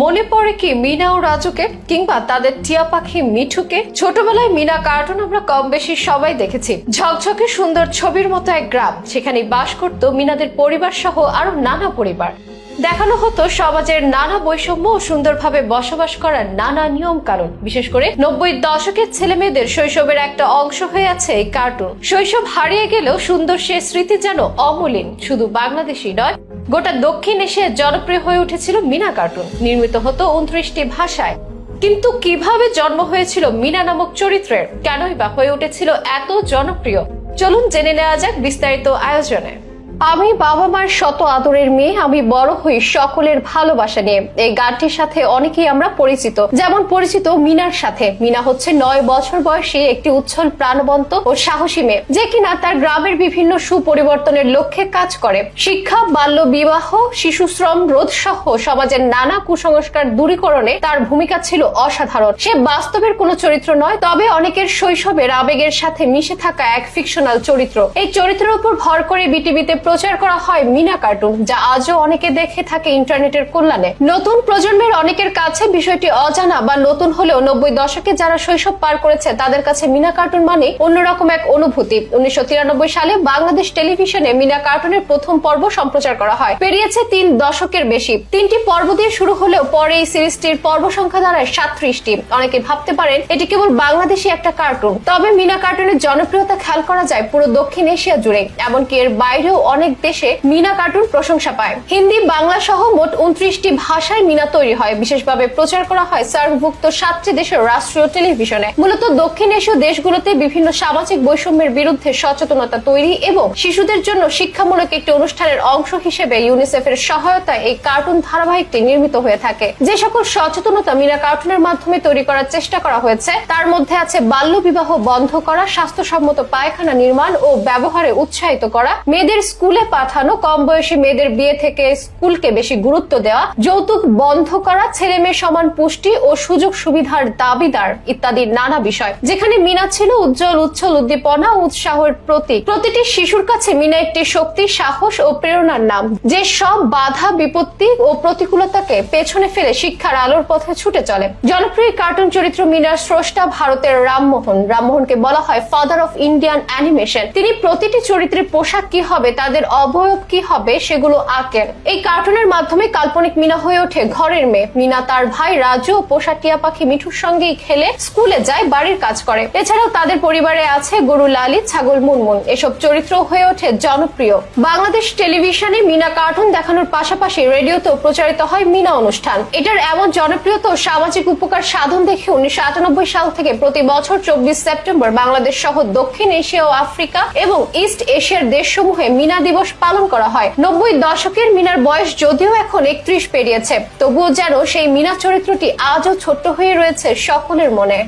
মনে পড়ে কি মিনা ও রাজুকে কিংবা তাদের টিয়া পাখি মিঠুকে? ছোটবেলায় মিনা কার্টুন আমরা কম বেশি সবাই দেখেছি। ঝকঝকে সুন্দর ছবির মতো এক গ্রাম সেখানে বাস করত মিনাদের পরিবার সহ আরও নানা পরিবার। দেখানো হতো সমাজের নানা বৈষম্য ও সুন্দরভাবে বসবাস করার নানা নিয়ম কানুন বিশেষ করে নব্বই দশকের ছেলে মেয়েদের শৈশবের একটা অংশ হয়ে আছে এই কার্টুন। শৈশব হারিয়ে গেলেও সুন্দর সে স্মৃতি যেন অমলিন। শুধু বাংলাদেশই নয় গোটা দক্ষিণ এশিয়ায় জনপ্রিয় হয়ে উঠেছিল মিনা কার্টুন। নির্মিত হতো উনত্রিশটি ভাষায়। কিন্তু কীভাবে জন্ম হয়েছিল মিনা নামক চরিত্রের? কেনই বা হয়ে উঠেছিল এত জনপ্রিয়? চলুন জেনে নেওয়া যাক বিস্তারিত আয়োজনে। আমি বাবা মার শত আদরের মেয়ে, আমি বড় হই সকলের ভালোবাসা নিয়ে। এই গানটির সাথে অনেকেই আমরা পরিচিত। যেমন পরিচিত মিনার সাথে। মিনা হচ্ছে নয় বছর বয়সী একটি উচ্ছল, প্রাণবন্ত ও সাহসী মেয়ে। যে কিনা তার গ্রামের বিভিন্ন সুপরিবর্তনের লক্ষ্যে কাজ করে। শিক্ষা, বাল্য বিবাহ, শিশু শ্রম, রোধ সহ সমাজের নানা কুসংস্কার দূরীকরণে তার ভূমিকা ছিল অসাধারণ। সে বাস্তবের কোনো চরিত্র নয়, তবে অনেকের শৈশবের আবেগের সাথে মিশে থাকা এক ফিকশনাল চরিত্র। এই চরিত্রের উপর ভর করে বিটিভিতে প্রচার করা হয় মিনা কার্টুন, যা আজও অনেকে দেখে থাকে ইন্টারনেটের কল্যাণে। নতুন প্রজন্মের অনেকের কাছে বিষয়টি অজানা বা নতুন হলেও নব্বই দশকে যারা শৈশব পার করেছে, তাদের কাছে মিনা কার্টুন মানে অন্যরকম এক অনুভূতি। উনিশশো সালে বাংলাদেশ টেলিভিশনে মিনা কার্টুনের প্রথম পর্ব সম্প্রচার করা হয়। পেরিয়েছে তিন দশকের বেশি। তিনটি পর্ব দিয়ে শুরু হলেও পরে এই সিরিজটির পর্ব সংখ্যা দাঁড়ায় সাতত্রিশটি। অনেকে ভাবতে পারেন, এটি কেবল বাংলাদেশি একটা কার্টুন। তবে মিনা কার্টুনের জনপ্রিয়তা খেয়াল করা যায় পুরো দক্ষিণ এশিয়া জুড়ে। এমনকি এর বাইরেও অনেক দেশে মিনা কার্টুন প্রশংসা পায়। হিন্দি, বাংলা সহ মোট উনত্রিশটি ভাষায় মিনা তৈরি হয়। বিশেষভাবে প্রচার করা হয় সার্কভুক্ত সাতটি দেশের রাষ্ট্রীয় টেলিভিশনে। মূলত দক্ষিণ এশীয় দেশগুলোতে বিভিন্ন সামাজিক বৈষম্যের বিরুদ্ধে সচেতনতা তৈরি এবং শিশুদের জন্য শিক্ষামূলক একটি অনুষ্ঠানের অংশ হিসেবে ইউনিসেফের সহায়তায় এই কার্টুন ধারাবাহিকটি নির্মিত হয়ে থাকে। যে সকল সচেতনতা মিনা কার্টুনের মাধ্যমে তৈরি করার চেষ্টা করা হয়েছে, তার মধ্যে আছে বাল্য বিবাহ বন্ধ করা, স্বাস্থ্যসম্মত পায়খানা নির্মাণ ও ব্যবহারে উৎসাহিত করা, মেয়েদের স্কুলে পাঠানো কম বয়সী মেয়েদের বিয়ে থেকে স্কুলকে বেশি গুরুত্ব দেওয়া, যৌতুক বন্ধ করা, ছেলে মেয়ে সমান পুষ্টি ও সুযোগ সুবিধার দাবিদার ইত্যাদি নানা বিষয়। যেখানে মিনা ছিল উজ্জ্বল, উচ্ছল, উদ্দীপনা উৎসাহের প্রতীক। প্রতিটি শিশুর কাছে মিনা একটি শক্তি, সাহস ও প্রেরণার নাম, যে সব বাধা, বিপত্তি ও প্রতিকূলতাকে পেছনে ফেলে শিক্ষার আলোর পথে ছুটে চলে। জনপ্রিয় কার্টুন চরিত্র মিনার স্রষ্টা ভারতের রামমোহন। রামমোহনকে বলা হয় ফাদার অফ ইন্ডিয়ান অ্যানিমেশন তিনি প্রতিটি চরিত্রের পোশাক কি হবে তাদের অবয়ব কি হবে সেগুলো আঁকেন এই কার্টুনের মাধ্যমে কাল্পনিক মিনা হয়ে ওঠে ঘরের মেয়ে। মিনা তার ভাই রাজু ও পোষা টিয়া পাখি মিঠুর সঙ্গেই খেলে স্কুলে যায়, বাড়ির কাজ করে। এছাড়াও তাদের পরিবারে আছে গরু লালি, ছাগল মুনমুন। এসব চরিত্র হয়ে ওঠে জনপ্রিয়। বাংলাদেশ টেলিভিশনে মিনা কার্টুন দেখানোর পাশাপাশি রেডিওতেও প্রচারিত হয় মিনা অনুষ্ঠান। এটার এমন জনপ্রিয়তা ও সামাজিক উপকার সাধন দেখে উনিশশো সাল থেকে প্রতি বছর চব্বিশ সেপ্টেম্বর বাংলাদেশ সহ দক্ষিণ এশিয়া ও আফ্রিকা এবং ইস্ট এশিয়ার দেশসমূহে মিনা দিবস পালন করা হয়। নব্বই দশকের মিনার বয়স যদিও এখন একত্রিশ পেরিয়েছে, তবুও যেন সেই মিনা চরিত্রটি আজও ছোট্ট হয়ে রয়েছে সকলের মনে।